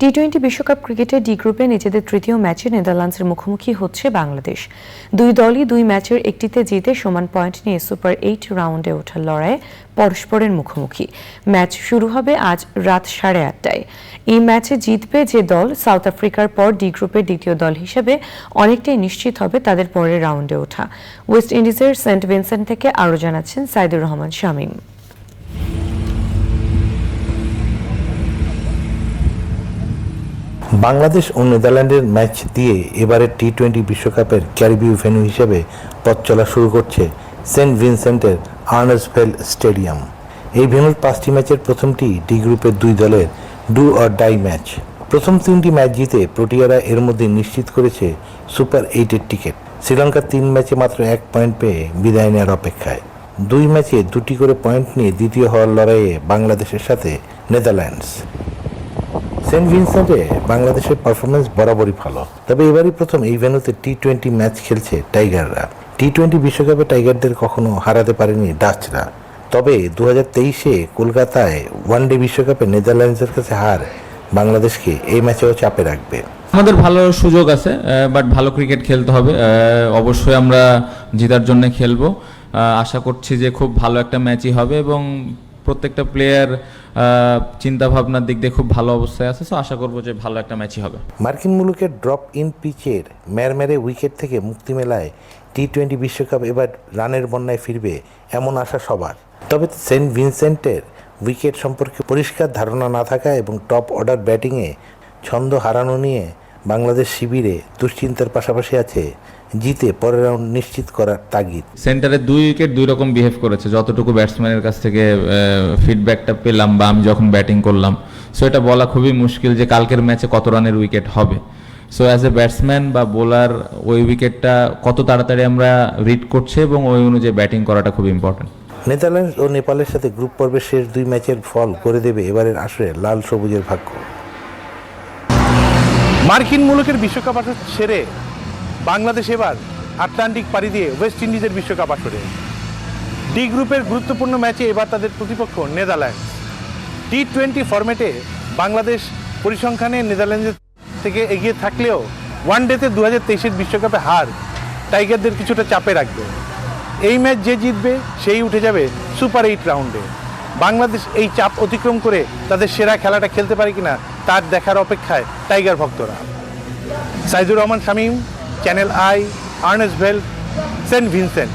T twenty বিশ্বকাপ ক্রিকেটে D গ্রুপে নিজেদের তৃতীয় ম্যাচে নেদারল্যান্ডসের মুখোমুখি হচ্ছে বাংলাদেশ। দুই দলই দুই ম্যাচের একটিতে জিতে সমান পয়েন্ট নিয়ে সুপার এইট রাউন্ডে ওঠার লড়াইয়ে পরস্পরের মুখোমুখি। ম্যাচ শুরু হবে আজ রাত সাড়ে আটটায়। এই ম্যাচে জিতবে যে দল সাউথ আফ্রিকার পর ডি গ্রুপের দ্বিতীয় দল হিসেবে অনেকটাই নিশ্চিত হবে তাদের পরের রাউন্ডে ওঠা। ওয়েস্ট ইন্ডিজের সেন্ট ভিনসেন্ট থেকে আরও জানাচ্ছেন সাইদুর রহমান শামীম। বাংলাদেশ ও নেদারল্যান্ডের ম্যাচ দিয়ে এবারের টি টোয়েন্টি বিশ্বকাপের ক্যারিবীয় ভেন্যু হিসেবে পথ চলা শুরু করছে সেন্ট ভিনসেন্টের আর্নার্সভেল স্টেডিয়াম। এই ভেন্যুর পাঁচটি ম্যাচের প্রথমটি ডি গ্রুপের দুই দলের ডু অর ডাই ম্যাচ। প্রথম তিনটি ম্যাচ জিতে প্রোটিয়ারা এর মধ্যে নিশ্চিত করেছে সুপার এইটের টিকিট। শ্রীলঙ্কার তিন ম্যাচে মাত্র এক পয়েন্ট পেয়ে বিদায় নেওয়ার অপেক্ষায়। দুই ম্যাচে দুটি করে পয়েন্ট নিয়ে দ্বিতীয় হওয়ার লড়াইয়ে বাংলাদেশের সাথে নেদারল্যান্ডস। সেন্ট ভিনসেন্টে বাংলাদেশের পারফরমেন্স বরাবরই ভালো। তবে এবারই প্রথম এই ভেন্যুতে টি টোয়েন্টি ম্যাচ খেলছে টাইগাররা। টি টোয়েন্টি বিশ্বকাপে টাইগারদের কখনো হারাতে পারেনি ডাচরা। তবে দু হাজার তেইশে কলকাতায় ওয়ানডে বিশ্বকাপে নেদারল্যান্ডসের কাছে হার বাংলাদেশকে এই ম্যাচেও চাপে রাখবে। আমাদের ভালো সুযোগ আছে বাট ভালো ক্রিকেট খেলতে হবে। অবশ্যই আমরা জেতার জন্য খেলব। আশা করছি যে খুব ভালো একটা ম্যাচই হবে এবং প্রত্যেকটা প্লেয়ার চিন্তা ভাবনার দিক দিয়ে খুব ভালো অবস্থায় আছে সো আশা করব যে ভালো একটা ম্যাচই হবে। মার্কিন মুলুকের ড্রপ ইন পিচের ম্যারম্যারে উইকেট থেকে মুক্তি মেলায় টি টোয়েন্টি বিশ্বকাপ এবার রানের বন্যায় ফিরবে এমন আশা সবার। তবে সেন্ট ভিনসেন্টের উইকেট সম্পর্কে পরিষ্কার ধারণা না থাকা এবং টপ অর্ডার ব্যাটিংয়ে ছন্দ হারানো নিয়ে বাংলাদেশ শিবিরে দুশ্চিন্তার পাশাপাশি আছে জিতে পরের রাউন্ড নিশ্চিত করার তাগিদ। সেন্টারে দুই উইকেট দুই রকম বিহেভ করেছে যতটুকু ব্যাটসম্যানের কাছ থেকে ফিডব্যাকটা পেলাম বা আমি যখন ব্যাটিং করলাম। সো এটা বলা খুবই মুশকিল যে কালকের ম্যাচে কত রানের উইকেট হবে। সো অ্যাজ এ ব্যাটসম্যান বা বোলার ওই উইকেটটা কত তাড়াতাড়ি আমরা রিড করছে এবং ওই অনুযায়ী ব্যাটিং করাটা খুব ইম্পর্টেন্ট নেদারল্যান্ডস ও নেপালের সাথে গ্রুপ পর্বের শেষ দুই ম্যাচের ফল করে দেবে এবারের আসরে লাল সবুজের ভাগ্য। মার্কিন মুলুকের বিশ্বকাপ আসর সেরে বাংলাদেশ এবার আটলান্টিক পাড়ি দিয়ে ওয়েস্ট ইন্ডিজের বিশ্বকাপ আসরে। ডি গ্রুপের গুরুত্বপূর্ণ ম্যাচে এবার তাদের প্রতিপক্ষ নেদারল্যান্ডস। টি টোয়েন্টি ফরম্যাটে বাংলাদেশ পরিসংখ্যানে নেদারল্যান্ডের থেকে এগিয়ে থাকলেও ওয়ান ডেতে দু হাজার তেইশের বিশ্বকাপে হার টাইগারদের কিছুটা চাপে রাখবে। এই ম্যাচ যে জিতবে, সেই উঠে যাবে সুপার এইট রাউন্ডে। বাংলাদেশ এই চাপ অতিক্রম করে তাদের সেরা খেলাটা খেলতে পারে কিনা তার দেখার অপেক্ষায় টাইগার ভক্তরা। Saijur Rahman Shamim, channel I Arnos Vale, Saint Vincent.